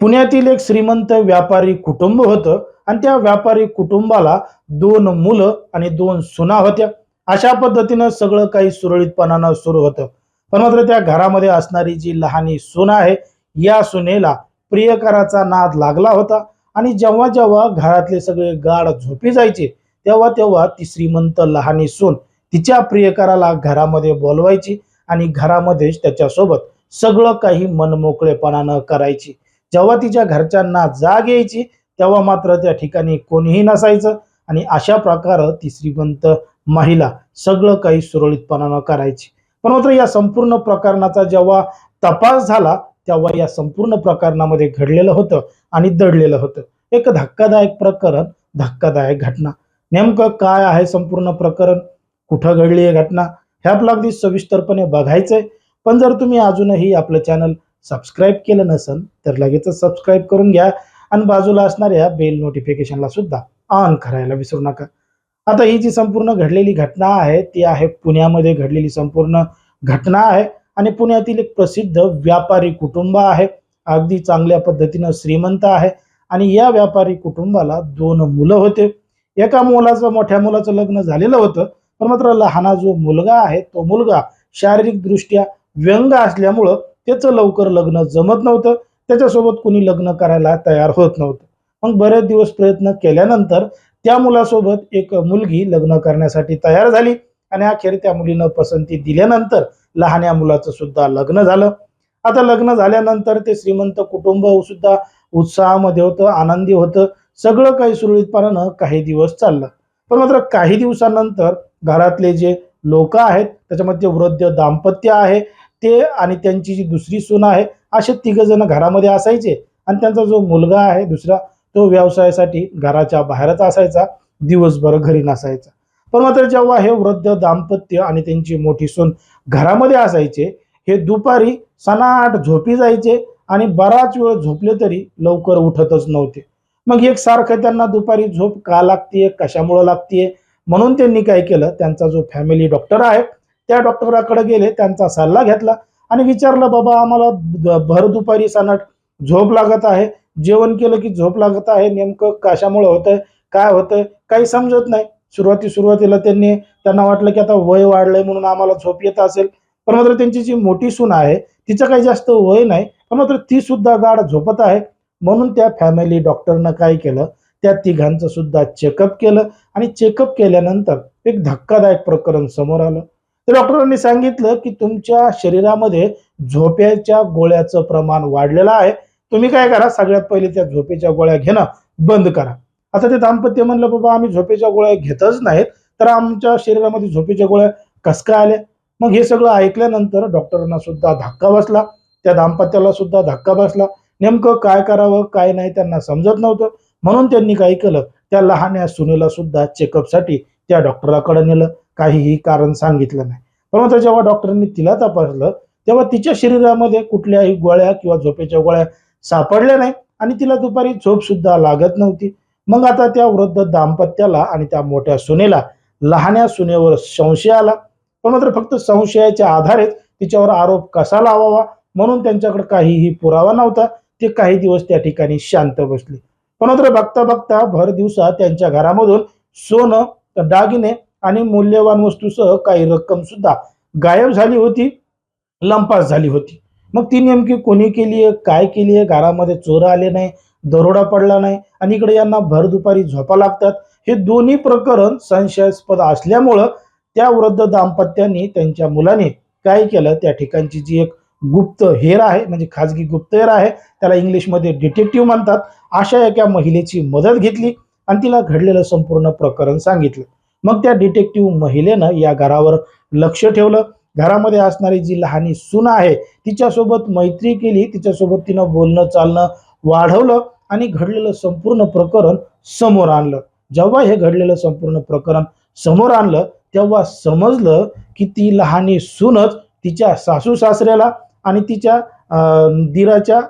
पुण्यातील एक श्रीमंत व्यापारी कुटुंब होतं आणि त्या व्यापारी कुटुंबाला दोन मुलं आणि दोन सुना होत्या. अशा पद्धतीनं सगळं काही सुरळीतपणानं सुरू होतं. पण मात्र त्या घरामध्ये असणारी जी लहानी सुना आहे या सुनेला प्रियकराचा नाद लागला होता आणि जेव्हा जेव्हा घरातले सगळे गाढ झोपी जायचे तेव्हा तेव्हा ती श्रीमंत लहानी सून तिच्या प्रियकराला घरामध्ये बोलवायची आणि घरामध्येच त्याच्यासोबत सगळं काही मनमोकळेपणानं करायची. जेव्हा तिच्या घरच्यांना जाग यायची तेव्हा मात्र त्या ठिकाणी कोणीही नसायचं. आणि अशा प्रकारे ती श्रीमंत महिला सगळं काही सुरळीतपणानं करायची. पण मात्र या संपूर्ण प्रकरणाचा जेव्हा तपास झाला तेव्हा या संपूर्ण प्रकरणामध्ये घडलेलं होतं आणि दडलेलं होतं. एक धक्कादायक प्रकरण धक्कादायक घटना. नेमकं काय आहे संपूर्ण प्रकरण? कुठं घडली आहे घटना? ह्या आपलं अगदी सविस्तरपणे बघायचंय. पण जर तुम्ही अजूनही आपलं चॅनल सबस्क्राईब केलं नसेल तर लगेचच सबस्क्राईब करून घ्या आणि बाजूला असणाऱ्या बेल नोटिफिकेशनला सुद्धा ऑन करायला विसरू नका. आता ही जी संपूर्ण घडलेली घटना आहे ती आहे पुण्यामध्ये घडलेली संपूर्ण घटना आहे आणि पुण्यातील एक प्रसिद्ध व्यापारी कुटुंब आहे. अगदी चांगल्या पद्धतीनं श्रीमंत आहे आणि या व्यापारी कुटुंबाला दोन मुलं होते. एका मुलाचं मोठ्या मुलाचं लग्न झालेलं होतं पण मात्र लहाना जो मुलगा आहे तो मुलगा शारीरिकदृष्ट्या व्यंग असल्यामुळं त्याचं लवकर लग्न जमत नव्हतं. त्याच्यासोबत कुणी लग्न करायला तयार होत नव्हतं. मग बरेच दिवस प्रयत्न केल्यानंतर त्या मुलासोबत एक मुलगी लग्न करण्यासाठी तयार झाली आणि अखेर त्या मुलीनं पसंती दिल्यानंतर लहान्या मुलाचं सुद्धा लग्न झालं. आता लग्न झाल्यानंतर ते श्रीमंत कुटुंब सुद्धा उत्साहामध्ये होतं आनंदी होतं. सगळं काही सुरळीतपणानं काही दिवस चाललं. पण मात्र काही दिवसानंतर घरातले जे लोक आहेत त्याच्यामध्ये वृद्ध दाम्पत्य आहे ते आणि त्यांची जी दुसरी सून आहे असे तिघ जण घरामध्ये असायचे. आणि त्यांचा जो मुलगा आहे दुसरा तो व्यवसायासाठी घराच्या बाहेरच असायचा. दिवसभर घरी नसायचा. पण मात्र जेव्हा हे वृद्ध दाम्पत्य आणि त्यांची मोठी सून घरामध्ये असायचे हे दुपारी सनाट झोपी जायचे आणि बराच वेळ झोपले तरी लवकर उठतच नव्हते. मग एक सारखं त्यांना दुपारी झोप का लागतीये कशामुळं लागतीये म्हणून त्यांनी काय केलं त्यांचा जो फॅमिली डॉक्टर आहे त्या डॉक्टराकडे गेले त्यांचा सल्ला घेतला आणि विचारलं बाबा आम्हाला भर दुपारी सनाट झोप लागत आहे. जेवण केलं की झोप लागत आहे. नेमकं कशामुळं होतंय? काय होतंय? काही समजत नाही. सुरुवाती सुरुवातीला त्यांनी त्यांना वाटलं की आता वय वाढलंय म्हणून आम्हाला झोप येत असेल. पण मात्र त्यांची जी मोठी सून आहे तिचं काही जास्त वय नाही. पण मात्र ती सुद्धा गाढ झोपत आहे. म्हणून त्या फॅमिली डॉक्टरनं काय केलं? त्या तिघांचं सुद्धा चेकअप केलं आणि चेकअप केल्यानंतर एक धक्कादायक प्रकरण समोर आलं. तर डॉक्टरांनी सांगितलं की तुमच्या शरीरामध्ये झोप्याच्या गोळ्याचं प्रमाण वाढलेलं आहे. तुम्ही काय करा सगळ्यात पहिले त्या झोपेच्या गोळ्या घेणं बंद करा. आता ते दाम्पत्य म्हणलं बाबा आम्ही झोपेच्या गोळ्या घेतच नाहीत तर आमच्या शरीरामध्ये झोपेच्या गोळ्या कस काय आल्या? मग हे सगळं ऐकल्यानंतर डॉक्टरांना सुद्धा धक्का बसला. त्या दाम्पत्याला सुद्धा धक्का बसला. नेमकं काय करावं काय नाही त्यांना समजत नव्हतं. म्हणून त्यांनी काय केलं त्या लहान्या सुनेला सुद्धा चेकअपसाठी त्या डॉक्टराकडे नेलं काहीही कारण सांगितलं नाही. पण मात्र जेव्हा डॉक्टरांनी तिला तपासलं तेव्हा तिच्या शरीरामध्ये कुठल्याही गोळ्या किंवा झोपेच्या गोळ्या सापडल्या नाही आणि तिला दुपारी झोप सुद्धा लागत नव्हती. मग आता त्या वृद्ध दाम्पत्याला आणि त्या मोठ्या सुनेला लहान्या सुनेवर संशय आला. पण मात्र फक्त संशयाच्या आधारेच तिच्यावर आरोप कसा लावावा म्हणून त्यांच्याकडे काहीही पुरावा नव्हता. ते काही दिवस त्या ठिकाणी शांत बसले. पण मात्र बघता बघता भर दिवसा त्यांच्या घरामधून सोनं दागिने आणि मूल्यवान वस्तूसह काही रक्कम सुद्धा गायब झाली होती लंपास झाली होती. मग ती नेमकी कोणी केली आहे काय केली आहे? घरामध्ये चोर आले नाही दरोडा पडला नाही आणि इकडे यांना भर दुपारी झोपा लागतात. हे दोन्ही प्रकरण संशयास्पद असल्यामुळं त्या वृद्ध दाम्पत्यांनी त्यांच्या मुलाने काय केलं? त्या ठिकाणची जी एक गुप्त हेर आहे म्हणजे खाजगी गुप्तहेर आहे त्याला इंग्लिशमध्ये डिटेक्टिव्ह म्हणतात. अशा एका महिलेची मदत घेतली. आणि तिला घडलेलं संपूर्ण प्रकरण सांगितलं. मग त्या डिटेक्टिव्ह महिलेनं या घरावर लक्ष ठेवलं. घरामध्ये असणारी जी लहानी सून आहे तिच्यासोबत मैत्री केली. तिच्यासोबत तिनं बोलणं चालणं वाढवलं आणि घडलेलं संपूर्ण प्रकरण समोर आणलं. जेव्हा हे घडलेलं संपूर्ण प्रकरण समोर आणलं तेव्हा समजलं की ती लहानी सूनच तिच्या सासू सासऱ्याला आणि तिच्या दिराच्या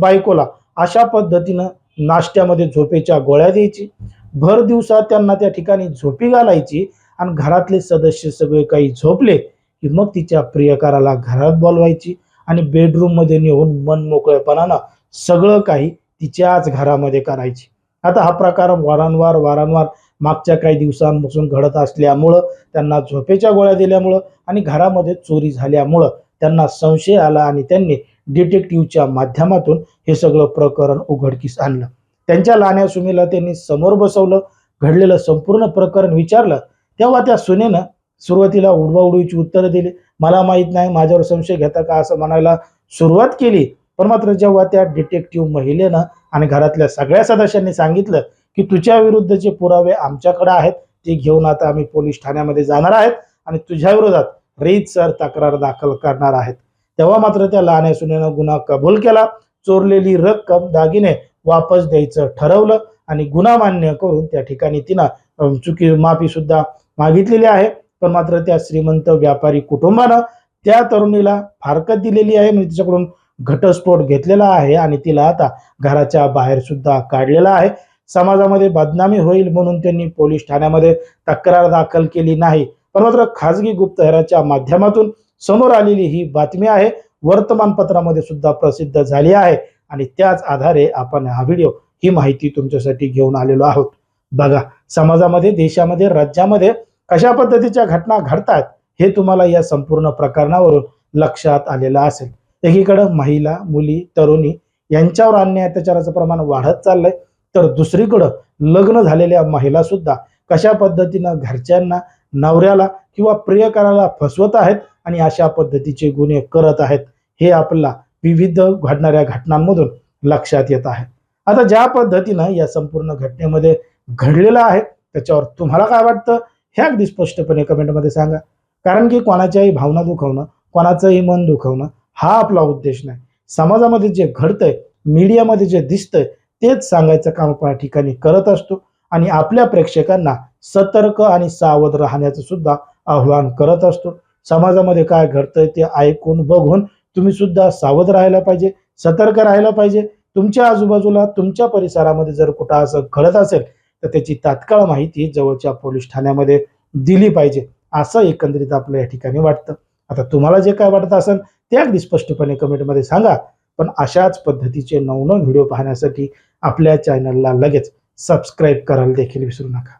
बायकोला अशा पद्धतीनं नाश्त्यामध्ये झोपेच्या गोळ्या द्यायची भर दिवसात त्यांना त्या ठिकाणी झोपी घालायची आणि घरातले सदस्य सगळे काही झोपले की मग तिच्या प्रियकाराला घरात बोलवायची आणि बेडरूममध्ये नेऊन मन मोकळेपणानं सगळं काही तिच्याच घरामध्ये करायची. आता हा प्रकार वारंवार वारंवार मागच्या काही दिवसांपासून घडत असल्यामुळं त्यांना झोपेच्या गोळ्या दिल्यामुळं आणि घरामध्ये चोरी झाल्यामुळं त्यांना संशय आला आणि त्यांनी डिटेक्टिव्हच्या माध्यमातून हे सगळं प्रकरण उघडकीस आणलं. त्यांच्या लहान्या सुनेला त्यांनी समोर बसवलं घडलेलं संपूर्ण प्रकरण विचारलं. तेव्हा त्या सुनेनं सुरुवातीला उडवाउडवीची उत्तरं दिली. मला माहीत नाही माझ्यावर संशय घेता का? असं म्हणायला सुरुवात केली. पण मात्र जेव्हा त्या डिटेक्टिव्ह महिलेनं आणि घरातल्या सगळ्या सदस्यांनी सांगितलं की तुझ्या विरुद्धचे पुरावे आमच्याकडे आहेत ते घेऊन आता आम्ही पोलीस ठाण्यामध्ये जाणार आहेत आणि तुझ्या विरोधात रीतसर तक्रार दाखल करणार आहेत. तेव्हा मात्र त्या लहान सुनेनं गुन्हा कबूल केला. चोरलेली रक्कम दागिने वापस द्यायचं ठरवलं आणि गुन्हा मान्य करून त्या ठिकाणी तिनं चुकी माफी सुद्धा मागितलेली आहे. पण मात्र त्या श्रीमंत व्यापारी कुटुंबानं त्या तरुणीला फारकत दिलेली आहे. म्हणजे तिच्याकडून घटस्फोट घेतलेला आहे आणि तिला आता घराच्या बाहेर सुद्धा काढलेला आहे. समाजामध्ये बदनामी होईल म्हणून त्यांनी पोलीस ठाण्यामध्ये तक्रार दाखल केली नाही. पण मात्र खाजगी गुप्तहेराच्या माध्यमातून समोर आलेली ही बातमी आहे. वर्तमानपत्रामध्ये सुद्धा प्रसिद्ध झाली आहे. आणि त्याच आधारे आपण हा व्हिडिओ ही माहिती तुमच्यासाठी घेऊन आलेलो आहोत. बघा समाजामध्ये देशामध्ये राज्यामध्ये कशा पद्धतीच्या घटना घडतात हे तुम्हाला या संपूर्ण प्रकरणावरून लक्षात आलेलं असेल. एकीकडं महिला मुली तरुणी यांच्यावर अन्याय अत्याचाराचं प्रमाण वाढत चाललंय. तर दुसरीकडं लग्न झालेल्या महिला सुद्धा कशा पद्धतीनं घरच्यांना नवऱ्याला किंवा प्रियकराला फसवत आहेत आणि अशा पद्धतीचे गुन्हे करत आहेत हे आपल्याला विविध घडणाऱ्या घटनांमधून लक्षात येत आहे. आता ज्या पद्धतीनं या संपूर्ण घटनेमध्ये घडलेलं आहे त्याच्यावर तुम्हाला काय वाटतं? हे अगदी स्पष्टपणे कमेंटमध्ये सांगा. कारण की कोणाच्याही भावना दुखवणं कोणाचंही मन दुखवणं हा आपला उद्देश नाही. समाजामध्ये जे घडतंय मीडियामध्ये जे दिसतंय तेच सांगायचं काम आपण ठिकाणी करत असतो. आणि आपल्या प्रेक्षकांना सतर्क आणि सावध राहण्याचं सुद्धा आव्हान करत असतो. समाजामध्ये काय घडतंय ते ऐकून बघून तुम्ही सुद्धा सावध राहायला पाहिजे सतर्क राहायला पाहिजे. तुमच्या आजूबाजूला तुमच्या परिसरामध्ये जर कुठं असं घडत असेल तर त्याची तात्काळ माहिती जवळच्या पोलीस ठाण्यामध्ये दिली पाहिजे. असं एकंदरीत आपलं या ठिकाणी वाटतं. आता तुम्हाला जे काय वाटत असेल ते अगदी स्पष्टपणे कमेंटमध्ये सांगा. पण अशाच पद्धतीचे नवनवीन व्हिडिओ पाहण्यासाठी आपल्या चॅनलला लगेच सबस्क्राईब करायला देखील विसरू नका.